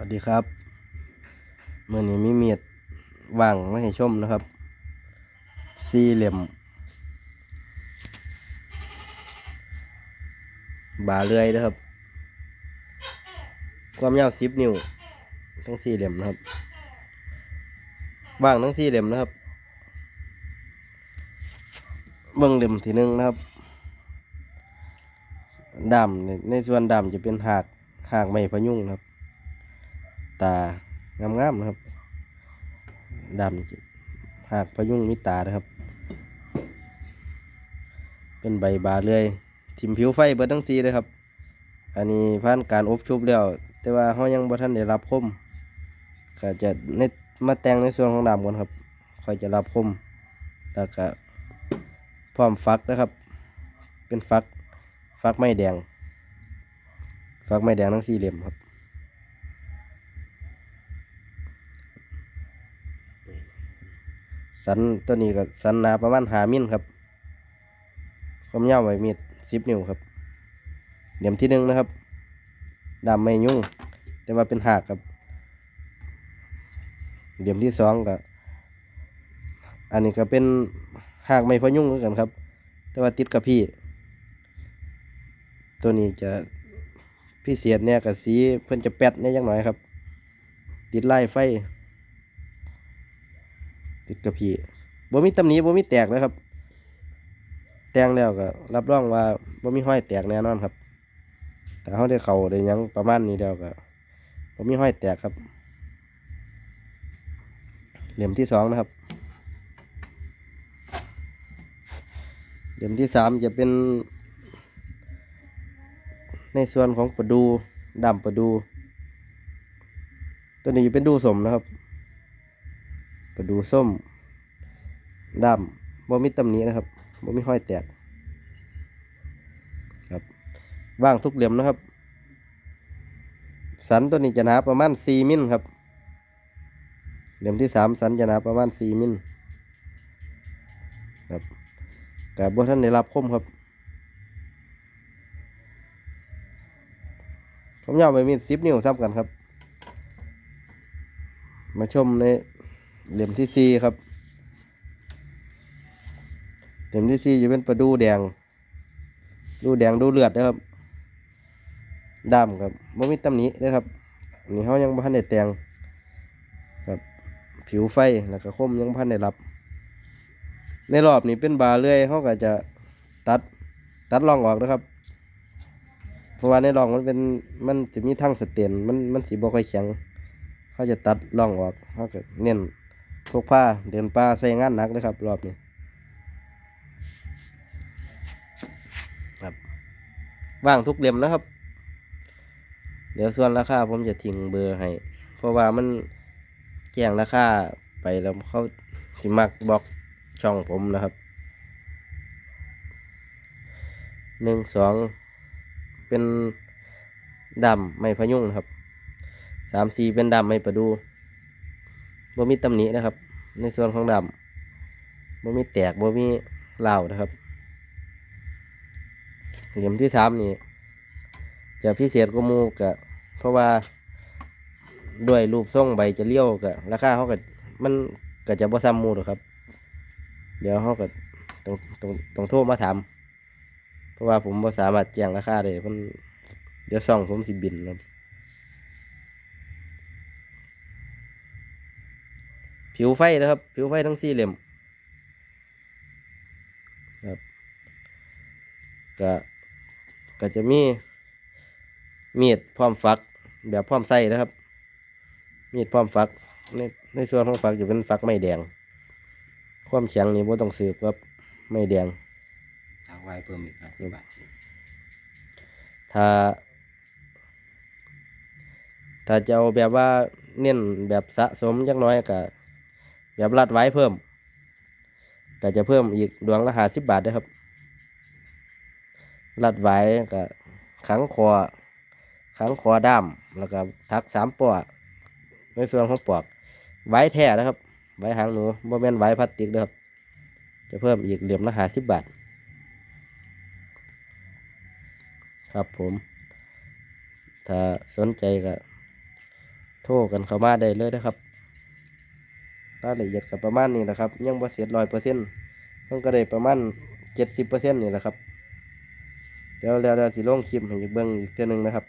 วัสดีครับเมื่อนี้มีเมียดว่างมาให้ชมนะครับ สี่เหลี่ยม บาเลื่อยนะครับ ความยาวสิบนิ้วทั้งสี่เหลี่ยมนะครับว่างทั้งสี่เหลี่ยมนะครับ เบิ้งเหลี่ยมที่หนึ่งนะครับดำในส่วนดำจะเป็นหากหากไม้พยุงนะครับ ตางามๆนะครับดำหากพยุงมิตานะครับ เป็นใบบาเลยทิมผิวไฟเบิดทั้งสีเลยครับ อันนี้ผ่านการอบชุบแล้ว แต่ว่าเขายังบ่ทันได้รับคมก็จะในมาแต่งในส่วนของดำก่อนครับค่อยจะรับคมแล้วก็พร้อมฟักนะครับ เป็นฟักฟักไม้แดง ฟักไม้แดงทั้งสี่เหลี่ยมครับ สันตัวนี้ก็สันหนาประมาณหามิลครับความยาวไว้มีดสิบนิ้วครับเหลี่ยมที่หนึ่งนะครับดำไม่ยุ่ง แต่ว่าเป็นหากครับ เหลี่ยมที่สองก็อันนี้ก็เป็นหากไม่พอยุ่งเหมือนกันครับ แต่ว่าติดกับพี่ ตัวนี้จะพิเศษเนี่ยกับสีเพิ่อนจะแปดเนี่ยยังหน่อยครับ ติดไล่ไฟ ติดกระพีบ่มีตำหนิบ่มีแตกเลยครับ แต่งแล้วก็รับรองว่าบ่มีห้อยแตกแน่นอนครับแต่เขาได้เข่าได้ยังประมาณนี้เดียวก็บ่มีห้อยแตกครับ เหลี่ยมที่สองนะครับ เหลี่ยมที่สามจะเป็น ในส่วนของประดูดำประดู ตัวนี้เป็นดูสมนะครับ ประดูส้มดำบ่มีตำหนินะครับบ่มีห้อยแตกครับว่างทุกเหลี่ยมนะครับ สันตัวนี้จะหนาประมาณสี่มิลครับ เหลี่ยมที่สามสันจะหนาประมาณสี่มิลครับกับบ่ท่านได้รับคมครับผมยาวไปมีสิบนิ้วซ้ำกันครับ มาชมใน เหลี่ยมที่สี่ครับ เหลี่ยมที่สี่จะเป็นประดูแดง ดูแดงดูเลือดนะครับดำครับบ่มีตำหนินะครับนนี้เขายังบ่ทันได้แตงครับผิวไฟแล้วก็คมยังบ่ทันได้รับ ในรอบนี้เป็นบาเลื่อยเขาก็จะตัดตัดร่องออกนะครับ เพราะว่าในร่องมันเป็นมันจะมีทั้งสเตียนมันมันสีบ่ค่อยแข็งเขาจะตัดร่องออกเขาก็เน้น พวกผ้าเดินป่าใส่งานหนักนะครับ รอบนี้ครับว่างทุกเลี่ยมนะครับ เดี๋ยวส่วนราคาผมจะทิ้งเบอร์ให้ เพราะว่ามันแจ้งราคาไปแล้วเขาสิมักบอกช่องผมนะครับหนึ่งสองเป็นดำไม่พยุงนะครับสามสี่เป็นดำไม่ประดู บ่มีตำหนินะครับ ในส่วนของดำบ่มีแตกบ่มีเหล่านะครับ เหลี่ยมที่สามนี่จะพิเศษกว่ามูกะเพราะว่าด้วยรูปทรงใบจะเลี้ยวกะราคาเขาก็มันก็จะบ่ซ้ำมูหรอกครับ เดี๋ยวเขาก็ต้องต้องต้องโทรมาถามเพราะว่าผมบ่สามารถแจ้งราคาได้มันเดี๋ยวซ่องผมสิบินครับ ผิวไฟนะครับ ผิวไฟทั้งสี่เหลี่ยมครับก็ก็จะมีมีดพร้อมฟักแบบพร้อมใส่นะครับ มีดพร้อมฟักในในส่วนของฟักจะเป็นฟักไม้แดง ความแข็งนี่บ่ต้องสืบครับไม้แดงทางไว้เพิ่มอีกห้าสิบบาทถ้า ถ้าจะเอาแบบว่าเน้นแบบสะสมจักหน้อยก็ แบบรัดไว้เพิ่มก็จะเพิ่มอีกดวงละห้าสิบบาทนะครับ รัดไว้ก็ขังคอขังคอด้ามแล้วก็ทักสามปอกในส่วนของปอก ไว้แท้นะครับ ไว้หางหนูบ่แม่นไว้พลาสติกนะครับ จะเพิ่มอีกเหลี่ยมละห้าสิบบาท ครับผม ถ้าสนใจก็โทรกันเข้ามาได้เลยนะครับ รายละเอียดกับประมาณนี้แหละครับ ยังบ่เสร็จร้อยเปอร์เซ็นต์มันก็ได้ประมาณเจ็ดสิบเปอร์เซ็นต์นี่แหละครับเดี๋ยวแล้วเดี๋ยวสิลงคลิปให้อีกเบิ่งอีกเทื่อนึงนะครับ